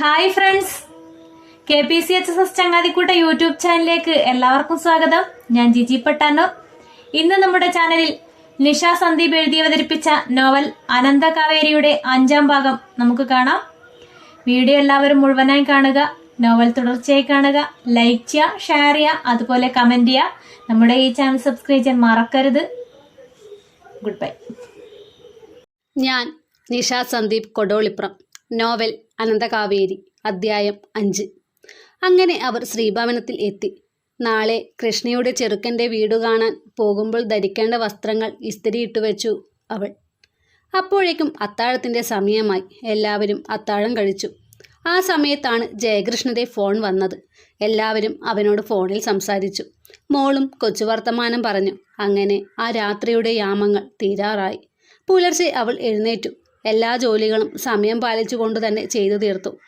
Hi friends K P C H S S ചങ്ങാതിക്കൂട്ട YouTube ചാനലിലേക്ക് എല്ലാവർക്കും സ്വാഗതം. ഞാൻ ജിജി പട്ടാനൂർ. ഇന്ന് നമ്മുടെ ചാനലിൽ നിഷ സന്ദീപ് എഴുതി അവതരിപ്പിച്ച നോവൽ അനന്ത കാവേരിയുടെ അഞ്ചാം ഭാഗം നമുക്ക് കാണാം. വീഡിയോ എല്ലാവരും മുഴുവനായി കാണുക നോവൽ തുടർച്ചയായി കാണുക ലൈക്ക് ചെയ്യുക ഷെയർ ചെയ്യുക അതുപോലെ കമന്റ് ചെയ്യുക. നമ്മുടെ ഈ ചാനൽ സബ്സ്ക്രൈബ് ചെയ്യാൻ മറക്കരുത്. ഗുഡ് ബൈ ഞാൻ നിഷ സന്ദീപ് കൊടോളിപ്രം നോവൽ അനന്തകാവേരി അദ്ധ്യായം അഞ്ച്. അങ്ങനെ അവർ ശ്രീഭവനത്തിൽ എത്തി. നാളെ കൃഷ്ണയുടെ ചെറുക്കന്റെ വീട് കാണാൻ പോകുമ്പോൾ ധരിക്കേണ്ട വസ്ത്രങ്ങൾ ഇസ്തിരിയിട്ട് വെച്ചു അവൾ. അപ്പോഴേക്കും അത്താഴത്തിന്റെ സമയമായി. എല്ലാവരും അത്താഴം കഴിച്ചു. ആ സമയത്താണ് ജയകൃഷ്ണന്റെ ഫോൺ വന്നത്. എല്ലാവരും അവനോട് ഫോണിൽ സംസാരിച്ചു. മോളും കൊച്ചു വർത്തമാനം പറഞ്ഞു. അങ്ങനെ ആ രാത്രിയുടെ യാമങ്ങൾ തീരാറായി. പുലർച്ചെ അവൾ എഴുന്നേറ്റു. എല്ലാ ജോലികളും സമയം പാലിച്ചുകൊണ്ട് തന്നെ ചെയ്തു തീർത്തു.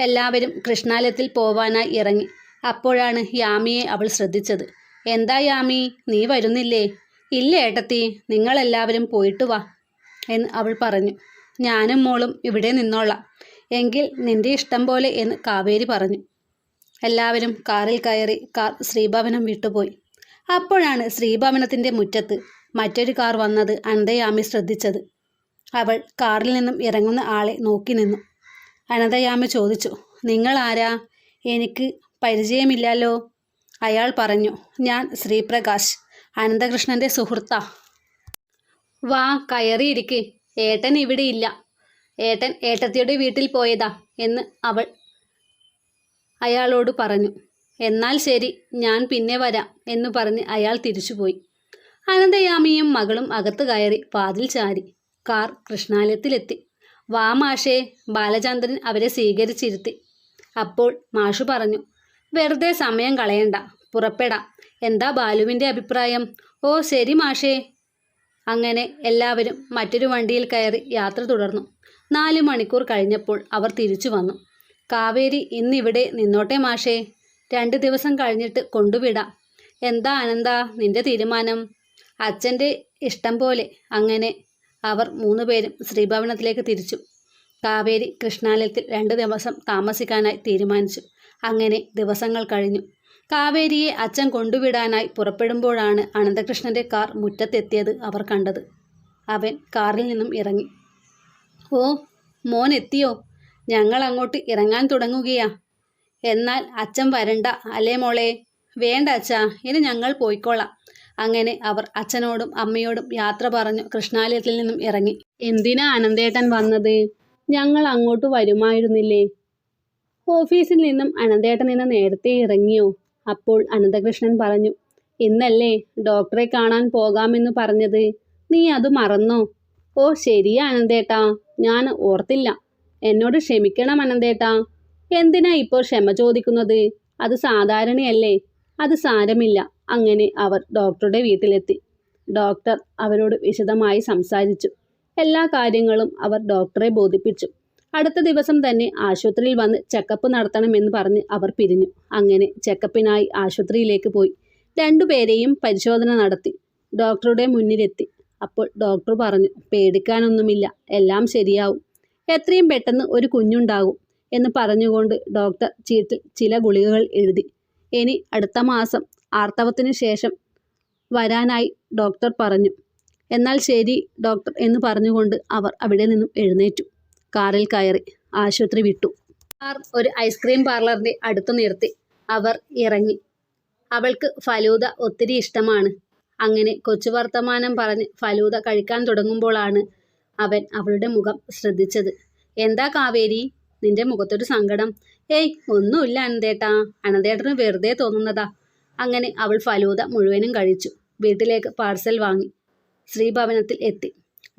എല്ലാവരും കൃഷ്ണാലയത്തിൽ പോവാനായി ഇറങ്ങി. അപ്പോഴാണ് യാമിയെ അവൾ ശ്രദ്ധിച്ചത്. എന്താ യാമി നീ വരുന്നില്ലേ? ഇല്ല ഏട്ടത്തി നിങ്ങളെല്ലാവരും പോയിട്ട് വാ എന്ന് അവൾ പറഞ്ഞു. ഞാനും മോളും ഇവിടെ നിന്നോളാം. എങ്കിൽ നിന്റെ ഇഷ്ടം പോലെ എന്ന് കാവേരി പറഞ്ഞു. എല്ലാവരും കാറിൽ കയറി കാർ ശ്രീഭവനം വിട്ടുപോയി. അപ്പോഴാണ് ശ്രീഭവനത്തിന്റെ മുറ്റത്ത് മറ്റൊരു കാർ വന്നത് അന്തയാമി ശ്രദ്ധിച്ചത്. അവൾ കാറിൽ നിന്നും ഇറങ്ങുന്ന ആളെ നോക്കി നിന്നു. അനന്തയാമ ചോദിച്ചു നിങ്ങൾ ആരാ? എനിക്ക് പരിചയമില്ലല്ലോ. അയാൾ പറഞ്ഞു ഞാൻ ശ്രീപ്രകാശ് അനന്തകൃഷ്ണന്റെ സുഹൃത്ത. വാ കയറിയിരിക്ക്. ഏട്ടൻ ഇവിടെ ഇല്ല. ഏട്ടൻ ഏട്ടത്തിയുടെ വീട്ടിൽ പോയതാ എന്ന് അവൾ അയാളോട് പറഞ്ഞു. എന്നാൽ ശരി ഞാൻ പിന്നെ വരാം എന്ന് പറഞ്ഞ് അയാൾ തിരിച്ചുപോയി. അനന്തയാമിയും മകളും അകത്ത് കയറി വാതിൽ ചാരി. കാർ കൃഷ്ണാലയത്തിലെത്തി. വാ മാഷേ ബാലചന്ദ്രൻ അവരെ സ്വീകരിച്ചിരുത്തി. അപ്പോൾ മാഷു പറഞ്ഞു വെറുതെ സമയം കളയണ്ട പുറപ്പെടാം. എന്താ ബാലുവിന്റെ അഭിപ്രായം? ഓ ശരി മാഷേ. അങ്ങനെ എല്ലാവരും മറ്റൊരു വണ്ടിയിൽ കയറി യാത്ര തുടർന്നു. നാല് മണിക്കൂർ കഴിഞ്ഞപ്പോൾ അവർ തിരിച്ചു വന്നു. കാവേരി ഇന്നിവിടെ നിന്നോട്ടെ മാഷേ. രണ്ട് ദിവസം കഴിഞ്ഞിട്ട് കൊണ്ടുവിടാം. എന്താ അനന്ത നിന്റെ തീരുമാനം? അച്ഛന്റെ ഇഷ്ടം പോലെ അങ്ങനെ അവർ മൂന്നുപേരും ശ്രീഭവനത്തിലേക്ക് തിരിച്ചു. കാവേരി കൃഷ്ണാലയത്തിൽ രണ്ട് ദിവസം താമസിക്കാനായി തീരുമാനിച്ചു. അങ്ങനെ ദിവസങ്ങൾ കഴിഞ്ഞു. കാവേരിയെ അച്ഛൻ കൊണ്ടുവിടാനായി പുറപ്പെടുമ്പോഴാണ് അനന്തകൃഷ്ണന്റെ കാർ മുറ്റത്തെത്തിയത് അവർ കണ്ടത്. അവൻ കാറിൽ നിന്നും ഇറങ്ങി. ഓ മോൻ എത്തിയോ? ഞങ്ങൾ അങ്ങോട്ട് ഇറങ്ങാൻ തുടങ്ങുകയാ. എന്നാൽ അച്ഛൻ വരണ്ട അല്ലേ മോളെ? വേണ്ട അച്ഛാ ഇനി ഞങ്ങൾ പോയിക്കോളാം. അങ്ങനെ അവർ അച്ഛനോടും അമ്മയോടും യാത്ര പറഞ്ഞു കൃഷ്ണാലയത്തിൽ നിന്നും ഇറങ്ങി. എന്തിനാ അനന്തേട്ടൻ വന്നത്? ഞങ്ങൾ അങ്ങോട്ട് വരുമായിരുന്നില്ലേ? ഓഫീസിൽ നിന്നും അനന്തേട്ടൻ ഇന്ന് നേരത്തെ ഇറങ്ങിയോ? അപ്പോൾ അനന്തകൃഷ്ണൻ പറഞ്ഞു ഇന്നല്ലേ ഡോക്ടറെ കാണാൻ പോകാമെന്ന് പറഞ്ഞത്. നീ അത് മറന്നോ? ഓ ശരിയാ അനന്തേട്ടാ. ഞാൻ ഓർത്തില്ല. എന്നോട് ക്ഷമിക്കണം അനന്തേട്ടാ. എന്തിനാ ഇപ്പോൾ ക്ഷമ ചോദിക്കുന്നത്? അത് സാധാരണയല്ലേ. അത് സാരമില്ല. അങ്ങനെ അവർ ഡോക്ടറുടെ വീട്ടിലെത്തി. ഡോക്ടർ അവരോട് വിശദമായി സംസാരിച്ചു. എല്ലാ കാര്യങ്ങളും അവർ ഡോക്ടറെ ബോധിപ്പിച്ചു. അടുത്ത ദിവസം തന്നെ ആശുപത്രിയിൽ വന്ന് ചെക്കപ്പ് നടത്തണമെന്ന് പറഞ്ഞ് അവർ പിരിഞ്ഞു. അങ്ങനെ ചെക്കപ്പിനായി ആശുപത്രിയിലേക്ക് പോയി. രണ്ടുപേരെയും പരിശോധന നടത്തി. ഡോക്ടറുടെ മുന്നിലെത്തി. അപ്പോൾ ഡോക്ടർ പറഞ്ഞു പേടിക്കാനൊന്നുമില്ല എല്ലാം ശരിയാവും. എത്രയും പെട്ടെന്ന് ഒരു കുഞ്ഞുണ്ടാകും എന്ന് പറഞ്ഞുകൊണ്ട് ഡോക്ടർ ചീട്ടിൽ ചില ഗുളികകൾ എഴുതി. ഇനി അടുത്ത മാസം ആർത്തവത്തിന് ശേഷം വരാനായി ഡോക്ടർ പറഞ്ഞു. എന്നാൽ ശരി ഡോക്ടർ എന്ന് പറഞ്ഞുകൊണ്ട് അവർ അവിടെ നിന്നും എഴുന്നേറ്റു. കാറിൽ കയറി ആശുപത്രി വിട്ടു. കാർ ഒരു ഐസ്ക്രീം പാർലറിന്റെ അടുത്ത് നിർത്തി. അവർ ഇറങ്ങി. അവൾക്ക് ഫലൂദ ഒത്തിരി ഇഷ്ടമാണ്. അങ്ങനെ കൊച്ചു വർത്തമാനം പറഞ്ഞ് ഫലൂദ കഴിക്കാൻ തുടങ്ങുമ്പോഴാണ് അവൻ അവളുടെ മുഖം ശ്രദ്ധിച്ചത്. എന്താ കാവേരി? നിന്റെ മുഖത്തൊരു സങ്കടം. ഏയ് ഒന്നുമില്ല അനന്തേട്ടാ. അനന്തേട്ടന് വെറുതെ തോന്നുന്നതാ. അങ്ങനെ അവൾ ഫലൂത മുഴുവനും കഴിച്ചു. വീട്ടിലേക്ക് പാർസൽ വാങ്ങി. ശ്രീഭവനത്തിൽ എത്തി.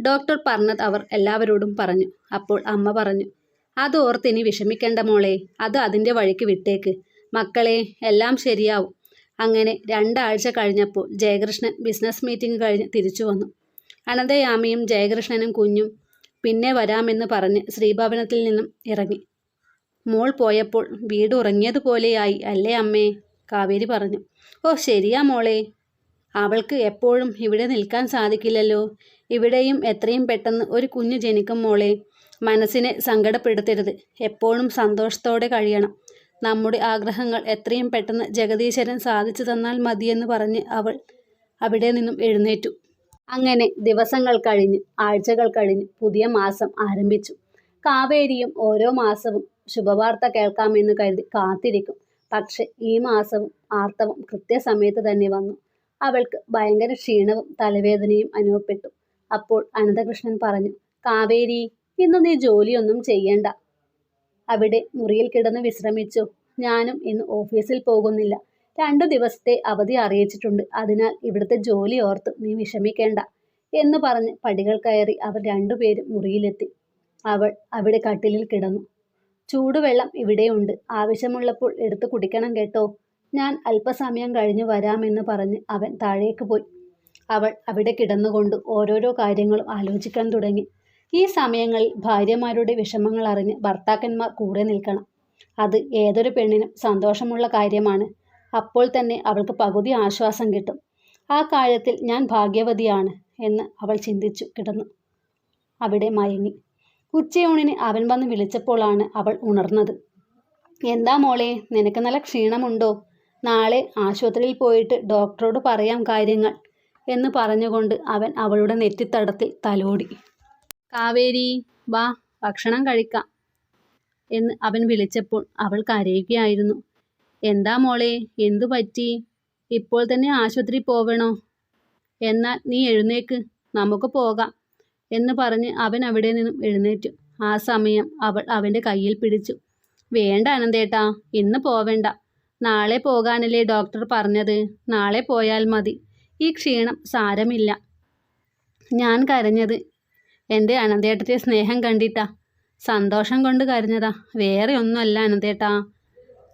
ഡോക്ടർ പറഞ്ഞത് അവർ എല്ലാവരോടും പറഞ്ഞു. അപ്പോൾ അമ്മ പറഞ്ഞു അത് ഓർത്തിനി വിഷമിക്കേണ്ട മോളെ. അത് അതിന്റെ വഴിക്ക് വിട്ടേക്ക്. മക്കളെ എല്ലാം ശരിയാവും. അങ്ങനെ രണ്ടാഴ്ച കഴിഞ്ഞപ്പോൾ ജയകൃഷ്ണൻ ബിസിനസ് മീറ്റിംഗ് കഴിഞ്ഞ് തിരിച്ചു വന്നു. അനന്തയാമിയും ജയകൃഷ്ണനും കുഞ്ഞും പിന്നെ വരാമെന്ന് പറഞ്ഞ് ശ്രീഭവനത്തിൽ നിന്നും ഇറങ്ങി. മോൾ പോയപ്പോൾ വീട് ഉറങ്ങിയതുപോലെയായി അല്ലേ അമ്മേ? കാവേരി പറഞ്ഞു. ഓ ശരിയാ മോളെ. അവൾക്ക് എപ്പോഴും ഇവിടെ നിൽക്കാൻ സാധിക്കില്ലല്ലോ. ഇവിടെയും എത്രയും പെട്ടെന്ന് ഒരു കുഞ്ഞു ജനിക്കും മോളെ. മനസ്സിനെ സങ്കടപ്പെടുത്തരുത്. എപ്പോഴും സന്തോഷത്തോടെ കഴിയണം. നമ്മുടെ ആഗ്രഹങ്ങൾ എത്രയും പെട്ടെന്ന് ജഗദീശ്വരൻ സാധിച്ചു തന്നാൽ മതിയെന്ന് പറഞ്ഞ് അവൾ അവിടെ നിന്നും എഴുന്നേറ്റു. അങ്ങനെ ദിവസങ്ങൾ കഴിഞ്ഞ് ആഴ്ചകൾ കഴിഞ്ഞ് പുതിയ മാസം ആരംഭിച്ചു. കാവേരിയും ഓരോ മാസവും ശുഭവാർത്ത കേൾക്കാമെന്ന് കരുതി കാത്തിരിക്കും. പക്ഷെ ഈ മാസവും ആർത്തവം കൃത്യസമയത്ത് തന്നെ വന്നു. അവൾക്ക് ഭയങ്കര ക്ഷീണവും തലവേദനയും അനുഭവപ്പെട്ടു. അപ്പോൾ അനന്തകൃഷ്ണൻ പറഞ്ഞു കാവേരി ഇന്ന് നീ ജോലിയൊന്നും ചെയ്യണ്ട. അവിടെ മുറിയിൽ കിടന്ന് വിശ്രമിച്ചു. ഞാനും ഇന്ന് ഓഫീസിൽ പോകുന്നില്ല. രണ്ടു ദിവസത്തെ അവധി അറിയിച്ചിട്ടുണ്ട്. അതിനാൽ ഇവിടുത്തെ ജോലി ഓർത്ത് നീ വിഷമിക്കേണ്ട എന്ന് പറഞ്ഞ് പടികൾ കയറി അവർ രണ്ടുപേരും മുറിയിലെത്തി. അവൾ അവിടെ കട്ടിലിൽ കിടന്നു. ചൂടുവെള്ളം ഇവിടെയുണ്ട്. ആവശ്യമുള്ളപ്പോൾ എടുത്തു കുടിക്കണം കേട്ടോ. ഞാൻ അല്പസമയം കഴിഞ്ഞു വരാമെന്ന് പറഞ്ഞ് അവൻ താഴേക്ക് പോയി. അവൾ അവിടെ കിടന്നുകൊണ്ട് ഓരോരോ കാര്യങ്ങളും ആലോചിക്കാൻ തുടങ്ങി. ഈ സമയങ്ങളിൽ ഭാര്യമാരുടെ വിഷമങ്ങൾ അറിഞ്ഞ് ഭർത്താക്കന്മാർ കൂടെ നിൽക്കണം. അത് ഏതൊരു പെണ്ണിനും സന്തോഷമുള്ള കാര്യമാണ്. അപ്പോൾ തന്നെ അവൾക്ക് പകുതി ആശ്വാസം കിട്ടും. ആ കാര്യത്തിൽ ഞാൻ ഭാഗ്യവതിയാണ് എന്ന് അവൾ ചിന്തിച്ചു കിടന്നു. അവിടെ മയങ്ങി. ഉച്ചയൂണിന് അവൻ വന്ന് വിളിച്ചപ്പോഴാണ് അവൾ ഉണർന്നത്. എന്താ മോളെ നിനക്ക് നല്ല ക്ഷീണമുണ്ടോ? നാളെ ആശുപത്രിയിൽ പോയിട്ട് ഡോക്ടറോട് പറയാം കാര്യങ്ങൾ എന്ന് പറഞ്ഞുകൊണ്ട് അവൻ അവളുടെ നെറ്റിത്തടത്തിൽ തലോടി. കാവേരി വാ ഭക്ഷണം കഴിക്കാം എന്ന് അവൻ വിളിച്ചപ്പോൾ അവൾ കരയുകയായിരുന്നു. എന്താ മോളെ എന്തു പറ്റി? ഇപ്പോൾ തന്നെ ആശുപത്രി പോവണോ? എന്നാൽ നീ എഴുന്നേക്ക് നമുക്ക് പോകാം എന്ന് പറഞ്ഞ് അവൻ അവിടെ നിന്നും എഴുന്നേറ്റു. ആ സമയം അവൾ അവന്റെ കയ്യിൽ പിടിച്ചു. വേണ്ട അനന്തേട്ടാ ഇന്ന് പോവേണ്ട. നാളെ പോകാനല്ലേ ഡോക്ടർ പറഞ്ഞത്. നാളെ പോയാൽ മതി. ഈ ക്ഷീണം സാരമില്ല. ഞാൻ കരഞ്ഞത്. എന്റെ അനന്തേട്ടത്തെ സ്നേഹം കണ്ടിട്ടാ. സന്തോഷം കൊണ്ട് കരഞ്ഞതാ. വേറെ ഒന്നുമല്ല അനന്തേട്ടാ.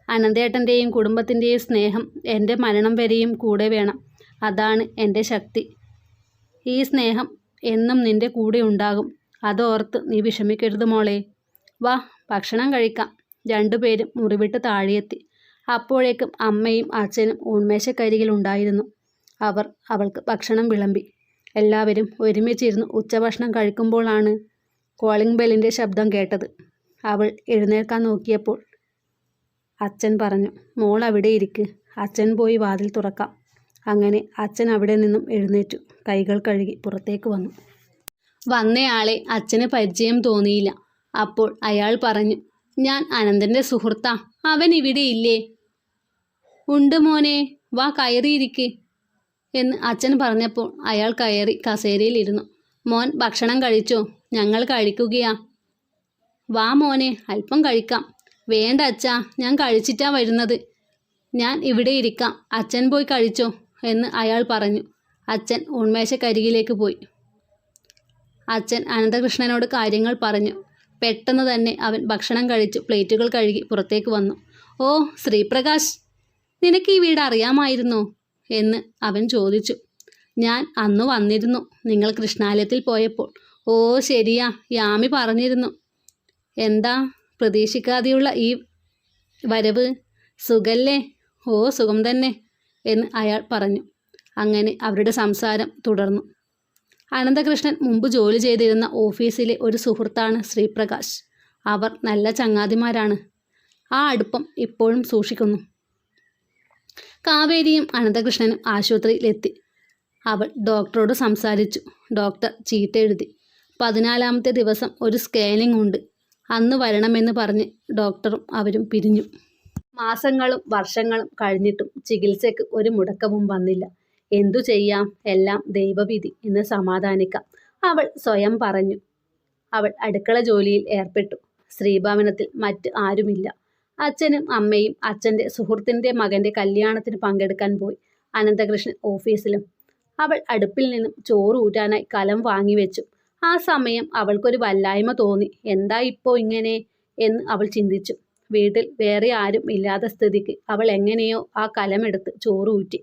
അനന്തേട്ടന്റെയും കുടുംബത്തിന്റെയും സ്നേഹം എന്റെ മരണം വരെയും കൂടെ വേണം. അതാണ് എന്റെ ശക്തി. ഈ സ്നേഹം എന്നും നിന്റെ കൂടെ ഉണ്ടാകും. അതോർത്ത് നീ വിഷമിക്കരുത് മോളെ. വാ ഭക്ഷണം കഴിക്കാം. രണ്ടുപേരും മുറിവിട്ട് താഴെയെത്തി. അപ്പോഴേക്കും അമ്മയും അച്ഛനും ഉണ്മേശക്കരികിൽ ഉണ്ടായിരുന്നു. അവർ അവൾക്ക് ഭക്ഷണം വിളമ്പി. എല്ലാവരും ഒരുമിച്ചിരുന്ന് ഉച്ചഭക്ഷണം കഴിക്കുമ്പോഴാണ് കോളിംഗ് ബെല്ലിന്റെ ശബ്ദം കേട്ടത്. അവൾ എഴുന്നേൽക്കാൻ നോക്കിയപ്പോൾ അച്ഛൻ പറഞ്ഞു മോൾ അവിടെ ഇരിക്ക്. അച്ഛൻ പോയി വാതിൽ തുറക്കാം. അങ്ങനെ അച്ഛൻ അവിടെ നിന്നും എഴുന്നേറ്റു. കൈകൾ കഴുകി പുറത്തേക്ക് വന്നു. വന്നയാളെ അച്ഛന് പരിചയം തോന്നിയില്ല. അപ്പോൾ അയാൾ പറഞ്ഞു ഞാൻ അനന്തന്റെ സുഹൃത്താ. അവൻ ഇവിടെ ഇല്ലേ? ഉണ്ട് മോനെ വാ കയറിയിരിക്ക്. എന്ന് അച്ഛൻ പറഞ്ഞപ്പോൾ അയാൾ കയറി കസേരയിലിരുന്നു മോൻ ഭക്ഷണം കഴിച്ചോ? ഞങ്ങൾ കഴിക്കുകയാ. വാ മോനെ അല്പം കഴിക്കാം. വേണ്ട അച്ഛാ ഞാൻ കഴിച്ചിട്ടാ വരുന്നത്. ഞാൻ ഇവിടെ ഇരിക്കാം. അച്ഛൻ പോയി കഴിച്ചോ? എന്ന് അയാൾ പറഞ്ഞു. അച്ഛൻ ഉന്മേഷക്കരികിലേക്ക് പോയി. അച്ഛൻ അനന്തകൃഷ്ണനോട് കാര്യങ്ങൾ പറഞ്ഞു. പെട്ടെന്ന് തന്നെ അവൻ ഭക്ഷണം കഴിച്ചു. പ്ലേറ്റുകൾ കഴുകി പുറത്തേക്ക് വന്നു. ഓ ശ്രീപ്രകാശ് നിനക്ക് ഈ വീട് അറിയാമായിരുന്നോ? എന്ന് അവൻ ചോദിച്ചു. ഞാൻ അന്ന് വന്നിരുന്നു. നിങ്ങൾ കൃഷ്ണാലയത്തിൽ പോയപ്പോൾ. ഓ ശരിയാ. യാമി പറഞ്ഞിരുന്നു. എന്താ? പ്രതീക്ഷിക്കാതെയുള്ള ഈ വരവ്? സുഖല്ലേ? ഓ സുഖം തന്നെ. എന്ന് അയാൾ പറഞ്ഞു. അങ്ങനെ അവരുടെ സംസാരം തുടർന്നു. അനന്തകൃഷ്ണൻ മുമ്പ് ജോലി ചെയ്തിരുന്ന ഓഫീസിലെ ഒരു സുഹൃത്താണ് ശ്രീപ്രകാശ്. അവർ നല്ല ചങ്ങാതിമാരാണ്. ആ അടുപ്പം ഇപ്പോഴും സൂക്ഷിക്കുന്നു. കാവേരിയും അനന്തകൃഷ്ണനും ആശുപത്രിയിലെത്തി അവൾ ഡോക്ടറോട് സംസാരിച്ചു. ഡോക്ടർ ചീത്ത എഴുതി. പതിനാലാമത്തെ ദിവസം ഒരു സ്കാനിംഗ് ഉണ്ട്. അന്ന് വരണമെന്ന് പറഞ്ഞ് ഡോക്ടറും അവരും പിരിഞ്ഞു. മാസങ്ങളും വർഷങ്ങളും കഴിഞ്ഞിട്ടും ചികിത്സയ്ക്ക് ഒരു മുടക്കവും വന്നില്ല. എന്തു ചെയ്യാം? എല്ലാം ദൈവവിധി എന്ന് സമാധാനിക്കാം. അവൾ സ്വയം പറഞ്ഞു. അവൾ അടുക്കള ജോലിയിൽ ഏർപ്പെട്ടു. ശ്രീഭവനത്തിൽ മറ്റ് ആരുമില്ല. അച്ഛനും അമ്മയും അച്ഛന്റെ സുഹൃത്തിന്റെ മകന്റെ കല്യാണത്തിന് പങ്കെടുക്കാൻ പോയി അനന്തകൃഷ്ണൻ ഓഫീസിലും. അവൾ അടുപ്പിൽ നിന്നും ചോറ് ഊറ്റാനായി കലം വാങ്ങിവെച്ചു ആ സമയം അവൾക്കൊരു വല്ലായ്മ തോന്നി. എന്താ ഇപ്പോൾ ഇങ്ങനെ? എന്ന് അവൾ ചിന്തിച്ചു. വീട്ടിൽ വേറെ ആരും ഇല്ലാത്ത സ്ഥിതിക്ക് അവൾ എങ്ങനെയോ ആ കലമെടുത്ത് ചോറൂറ്റി.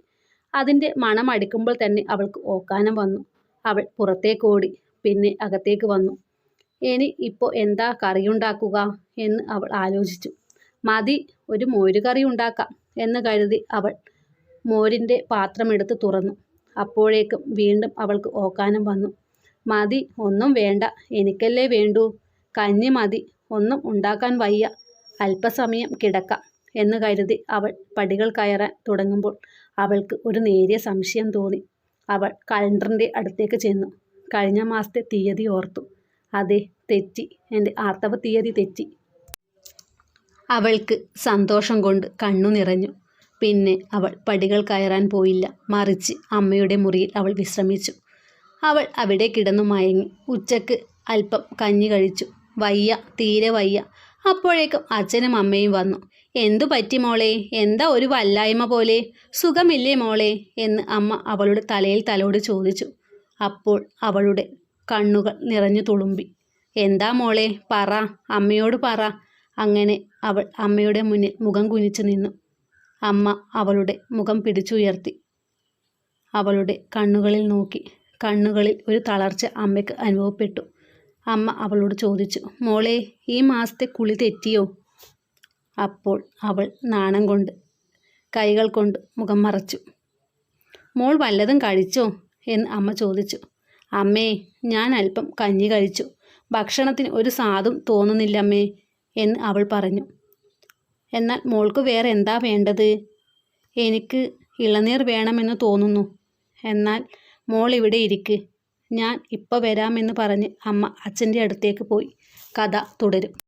അതിന്റെ മണം അടിക്കുമ്പോൾ തന്നെ അവൾക്ക് ഓക്കാനം വന്നു. അവൾ പുറത്തേക്ക് ഓടി പിന്നെ അകത്തേക്ക് വന്നു. ഇനി ഇപ്പോൾ എന്താ കറിയുണ്ടാക്കുക? എന്ന് അവൾ ആലോചിച്ചു. മതി ഒരു മോരുകറി ഉണ്ടാക്കാം എന്ന് കരുതി അവൾ മോരിന്റെ പാത്രമെടുത്ത് തുറന്നു. അപ്പോഴേക്കും വീണ്ടും അവൾക്ക് ഓക്കാനം വന്നു. മതി ഒന്നും വേണ്ട എനിക്കല്ലേ വേണ്ടൂ. കഞ്ഞി മതി ഒന്നും ഉണ്ടാക്കാൻ വയ്യ. അല്പസമയം കിടക്കാം എന്ന് കരുതി അവൾ പടികൾ കയറാൻ തുടങ്ങുമ്പോൾ അവൾക്ക് ഒരു നേരിയ സംശയം തോന്നി. അവൾ കലണ്ടറിന്റെ അടുത്തേക്ക് ചെന്നു. കഴിഞ്ഞ മാസത്തെ തീയതി ഓർത്തു. അതെ തെറ്റി. എന്റെ ആർത്തവ തീയതി തെറ്റി. അവൾക്ക് സന്തോഷം കൊണ്ട് കണ്ണു നിറഞ്ഞു. പിന്നെ അവൾ പടികൾ കയറാൻ പോയില്ല. മറിച്ച് അമ്മയുടെ മുറിയിൽ അവൾ വിശ്രമിച്ചു. അവൾ അവിടെ കിടന്നു മയങ്ങി. ഉച്ചയ്ക്ക് അല്പം കഞ്ഞി കഴിച്ചു. വയ്യ തീരെ വയ്യ. അപ്പോഴേക്കും അച്ഛനും അമ്മയും വന്നു. എന്തു പറ്റി മോളെ? എന്താ ഒരു വല്ലായ്മ പോലെ? സുഖമില്ലേ മോളെ? എന്ന് അമ്മ അവളുടെ തലയിൽ തലോട് ചോദിച്ചു. അപ്പോൾ അവളുടെ കണ്ണുകൾ നിറഞ്ഞു തുളുമ്പി. എന്താ മോളെ? പറ. അമ്മയോട് പറ. അങ്ങനെ അവൾ അമ്മയുടെ മുന്നിൽ മുഖം കുനിച്ചു നിന്നു. അമ്മ അവളുടെ മുഖം പിടിച്ചുയർത്തി. അവളുടെ കണ്ണുകളിൽ നോക്കി. കണ്ണുകളിൽ ഒരു തളർച്ച അമ്മയ്ക്ക് അനുഭവപ്പെട്ടു. അമ്മ അവളോട് ചോദിച്ചു മോളെ ഈ മാസത്തെ കുളി തെറ്റിയോ? അപ്പോൾ അവൾ നാണം കൊണ്ട് കൈകൾ കൊണ്ട് മുഖം മറച്ചു. മോൾ വല്ലതും കഴിച്ചോ? എന്ന് അമ്മ ചോദിച്ചു. അമ്മേ ഞാൻ അല്പം കഞ്ഞി കഴിച്ചു. ഭക്ഷണത്തിന് ഒരു സാധും തോന്നുന്നില്ലമ്മേ എന്ന് അവൾ പറഞ്ഞു. എന്നാൽ മോൾക്ക് വേറെ എന്താ വേണ്ടത്? എനിക്ക് ഇളനീർ വേണമെന്ന് തോന്നുന്നു. എന്നാൽ മോൾ ഇവിടെ ഇരിക്ക്. ഞാൻ ഇപ്പോൾ വരാമെന്ന് പറഞ്ഞ് അമ്മ അച്ഛന്റെ അടുത്തേക്ക് പോയി. കഥ തുടരും.